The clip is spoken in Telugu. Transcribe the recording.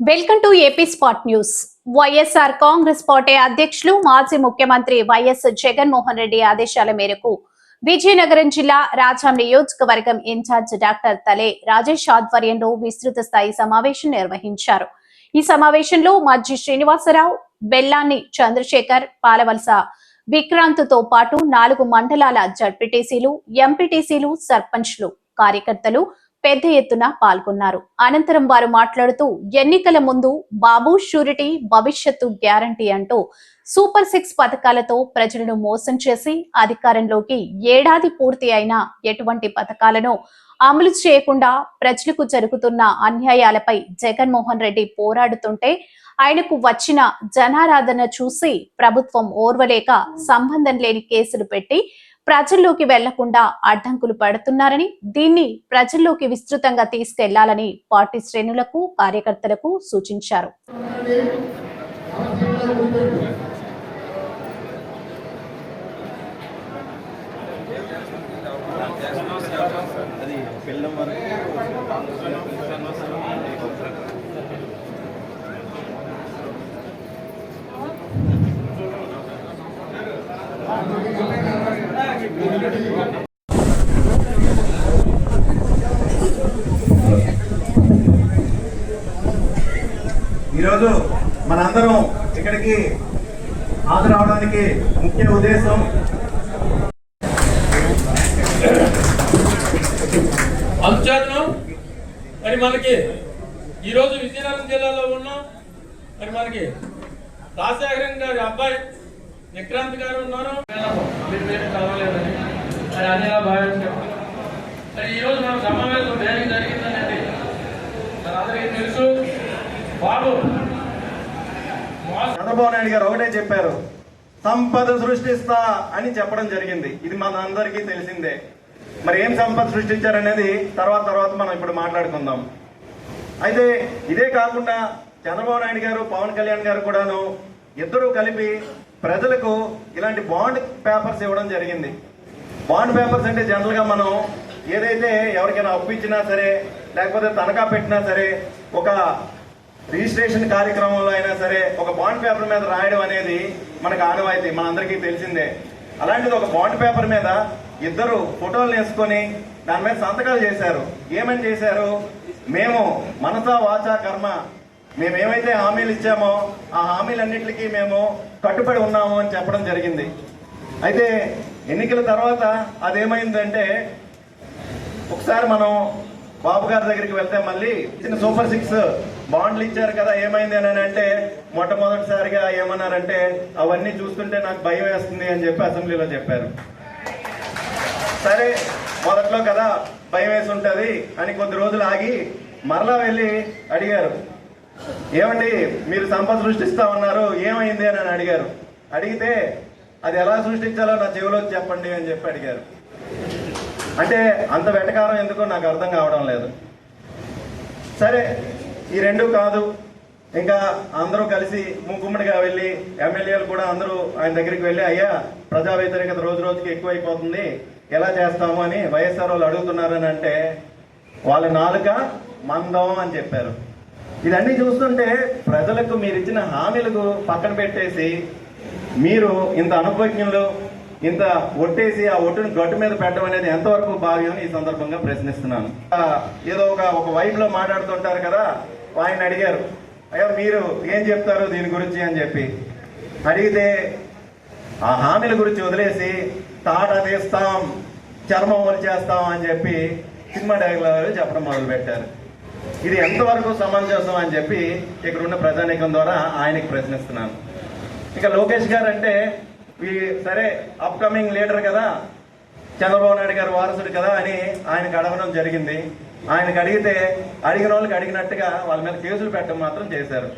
Welcome to AP spot news. YSR Congress party అధ్యక్షులు మాజీ ముఖ్యమంత్రి వైఎస్ జగన్మోహన్ రెడ్డి ఆదేశాల మేరకు విజయనగరం జిల్లా రాజాం నియోజకవర్గం ఇన్ఛార్జ్ డాక్టర్ తలే రాజేష్ ఆధ్వర్యంలో విస్తృత స్థాయి సమావేశం నిర్వహించారు. ఈ సమావేశంలో మాజీ శ్రీనివాసరావు బెల్లాన్ని చంద్రశేఖర్ పాలవలస విక్రాంత్తో పాటు నాలుగు మండలాల జడ్పీటీసీలు ఎంపీటీసీలు సర్పంచ్లు కార్యకర్తలు పెద్ద ఎత్తున పాల్గొన్నారు. అనంతరం వారు మాట్లాడుతూ ఎన్నికల ముందు బాబు షూరిటీ భవిష్యత్తు గ్యారంటీ అంటూ సూపర్ సిక్స్ పథకాలతో ప్రజలను మోసం చేసి అధికారంలోకి ఏడాది పూర్తి అయినా ఎటువంటి పథకాలను అమలు చేయకుండా ప్రజలకు జరుగుతున్న అన్యాయాలపై జగన్మోహన్ రెడ్డి పోరాడుతుంటే ఆయనకు వచ్చిన జనారాధన చూసి ప్రభుత్వం ఓర్వలేక సంబంధం లేని కేసులు పెట్టి ప్రజల్లోకి వెళ్ళకుండా అడ్డంకులు పడుతున్నారని దీన్ని ప్రజల్లోకి విస్తృతంగా తీసుకెళ్ళాలని పార్టీ శ్రేణులకు కార్యకర్తలకు సూచించారు. అది ఈరోజు మనందరం ఇక్కడికి హాజరవడానికి ముఖ్య ఉద్దేశం అంచాను మరి మనకి ఈరోజు విజయనగరం జిల్లాలో ఉన్నాం మరి మనకి రాజశేఖరన్ గారి అబ్బాయి విక్రాంత్ గారు ఉన్నారు. కావాలేదని మరి అనేలా భావించాం మరి ఈరోజు మనం సమావేశం దేనికి జరిగిందనండి మరి అందరికీ తెలుసు. బాబు చంద్రబాబు నాయుడు గారు ఒకటే చెప్పారు సంపద సృష్టిస్తా అని చెప్పడం జరిగింది. ఇది మన అందరికీ తెలిసిందే. మరి ఏం సంపద సృష్టించారనేది తర్వాత తర్వాత మనం ఇప్పుడు మాట్లాడుకుందాం. అయితే ఇదే కాకుండా చంద్రబాబు నాయుడు గారు పవన్ కళ్యాణ్ గారు కూడాను ఇద్దరూ కలిపి ప్రజలకు ఇలాంటి బాండ్ పేపర్స్ ఇవ్వడం జరిగింది. బాండ్ పేపర్స్ అంటే జనరల్గా మనం ఏదైతే ఎవరికైనా అప్పు ఇచ్చినా సరే లేకపోతే తనఖా పెట్టినా సరే ఒక రిజిస్ట్రేషన్ కార్యక్రమంలో అయినా సరే ఒక బాండ్ పేపర్ మీద రాయడం అనేది మనకు ఆనవాయితీ మనందరికీ తెలిసిందే. అలాంటిది ఒక బాండ్ పేపర్ మీద ఇద్దరు ఫోటోలు వేసుకొని దాని మీద సంతకాలు చేశారు. ఏమని చేశారు? మేము మనసా వాచా కర్మ. మేమేమైతే హామీలు ఇచ్చామో ఆ హామీలన్నింటికి మేము కట్టుబడి ఉన్నాము అని చెప్పడం జరిగింది. అయితే ఎన్నికల తర్వాత అదేమైందంటే ఒకసారి మనం బాబు గారి దగ్గరికి వెళ్తే మళ్ళీ చిన్న సూపర్ సిక్స్ బాండ్లు ఇచ్చారు కదా ఏమైంది అని అంటే మొట్టమొదటిసారిగా ఏమన్నారంటే అవన్నీ చూస్తుంటే నాకు భయం వేస్తుంది అని చెప్పి అసెంబ్లీలో చెప్పారు. సరే మొదట్లో కదా భయం వేసి ఉంటుంది అని కొద్ది రోజులు ఆగి మరలా వెళ్ళి అడిగారు. ఏమండి మీరు సంపద సృష్టిస్తా ఉన్నారు ఏమైంది అని అని అడిగారు. అడిగితే అది ఎలా సృష్టించాలో నా చెవిలో చెప్పండి అని చెప్పి అడిగారు. అంటే అంత వెటకారం ఎందుకో నాకు అర్థం కావడం లేదు. సరే ఈ రెండు కాదు. ఇంకా అందరూ కలిసి మూకుమ్మడిగా వెళ్ళి ఎమ్మెల్యేలు కూడా అందరూ ఆయన దగ్గరికి వెళ్ళి అయ్యా ప్రజా వ్యతిరేకత రోజు రోజుకి ఎక్కువైపోతుంది. ఎలా చేస్తాము? అని వైఎస్ఆర్ వాళ్ళు అడుగుతున్నారని అంటే వాళ్ళ నాలుక మందం అని చెప్పారు. ఇదన్నీ చూస్తుంటే ప్రజలకు మీరు ఇచ్చిన హామీలకు పక్కన పెట్టేసి మీరు ఇంత అనుభవజ్ఞులు ఇంత ఒట్టేసి ఆ ఒట్టును గట్టు మీద పెట్టడం అనేది ఎంతవరకు భావ్యం ఈ సందర్భంగా ప్రశ్నిస్తున్నాను. ఏదో ఒక ఒక వైపులో మాట్లాడుతుంటారు కదా ఆయన అడిగారు. అయ్యా మీరు ఏం చెప్తారు దీని గురించి అని చెప్పి. అడిగితే ఆ హామీల గురించి వదిలేసి తాట తీస్తాం చర్మం చేస్తాం అని చెప్పి సినిమా డైలాగులు చెప్పడం మొదలుపెట్టారు. ఇది ఎంతవరకు సమంజసం అని చెప్పి ఇక్కడ ఉన్న ప్రజానీకం ద్వారా ఆయనకి ప్రశ్నిస్తున్నాను. ఇక లోకేష్ గారు అంటే ఈ సరే అప్కమింగ్ లీడర్ కదా చంద్రబాబు నాయుడు గారు వారసుడు కదా అని ఆయనకు అడగడం జరిగింది. ఆయనకు అడిగితే అడిగిన వాళ్ళకి అడిగినట్టుగా వాళ్ళ మీద కేసులు పెట్టడం మాత్రం చేశారు.